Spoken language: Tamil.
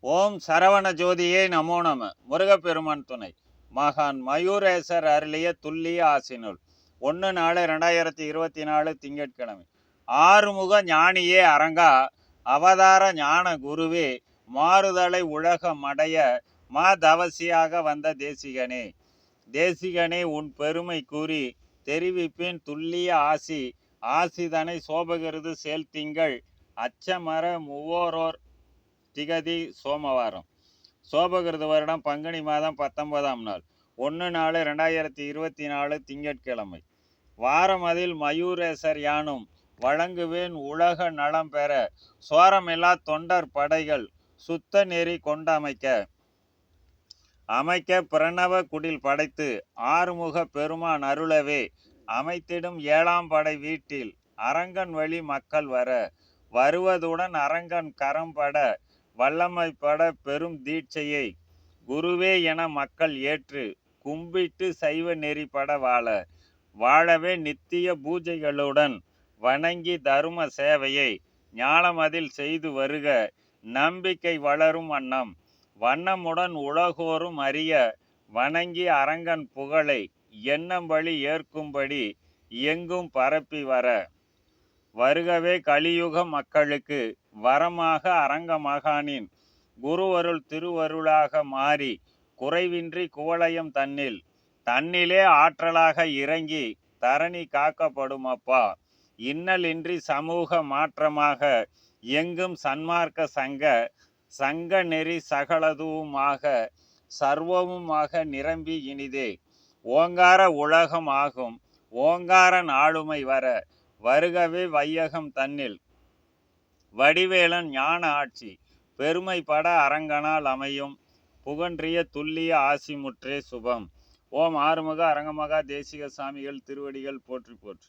ஓம் சரவண ஜோதியே நமோ நம. முருகப்பெருமான் துணை. மகான் மயூரேசர் அருளிய துல்லிய ஆசினுள். ஒன்று நாலு ரெண்டாயிரத்தி இருபத்தி நாலு திங்கட்கிழமை. ஆறுமுக ஞானியே அரங்கா. அவதார ஞான குருவே மாறுதலை உலகம் அடைய மா தவசியாக வந்த தேசிகனே. தேசிகனே உன் பெருமை கூறி தெரிவிப்பின் துல்லிய ஆசி. ஆசிதனை சோபகிருது திங்கள். அச்சமர மூவோரோர் திகதி சோமவாரம். சோபகிருத வருடம் பங்குனி மாதம் பத்தொன்பதாம் நாள். ஒன்று நாலு ரெண்டாயிரத்தி இருபத்தி நாலு திங்கட்கிழமை. வாரம் அதில் மயூரேசர் யானும் வழங்குவேன் உலக நலம் பெற. சோரமில்லா தொண்டர் படைகள் சுத்த நெறி கொண்டமைக்க அமைக்க. பிரணவ குடில் படைத்து ஆறுமுக பெருமான் அருளவே. அமைத்திடும் ஏழாம் படை வீட்டில் அரங்கன் வழி மக்கள் வர. வருவதுடன் அரங்கன் கரம்பட வல்லமைப்பட பெரும் தீட்சையை குருவே என மக்கள் ஏற்று கும்பிட்டு சைவ நெறிப்பட வாழ வாழவே நித்திய பூஜைகளுடன் வணங்கி தரும சேவையை ஞானமதில் செய்து வருக. நம்பிக்கை வளரும் வண்ணம் வண்ணமுடன் உலகோரும் அறிய வணங்கி அரங்கன் புகழை எண்ணம் வழி ஏற்கும்படி எங்கும் பரப்பி வர. வருகவே கலியுக மக்களுக்கு வரமாக அரங்க மகானின் குருவருள் திருவருளாக மாறி குறைவின்றி குவளையம் தன்னில். தன்னிலே ஆற்றலாக இறங்கி தரணி காக்கப்படும் அப்பா இன்னலின்றி சமூக மாற்றமாக எங்கும் சன்மார்க்க சங்க சங்க நெறி சகலதுவுமாக சர்வமுமாக நிரம்பி இனிதே. ஓங்கார உலகம் ஆகும் ஓங்காரன் ஆளுமை வர வருகவே வையகம் தன்னில். வடிவேலன் ஞான ஆட்சி. பெருமைப்பட அரங்கனால் அமையும். புகன்றிய துல்லிய ஆசிமுற்றே சுபம். ஓம் ஆறுமுக அரங்கமகா தேசிக சாமிகள் திருவடிகள் போற்றி போற்றி.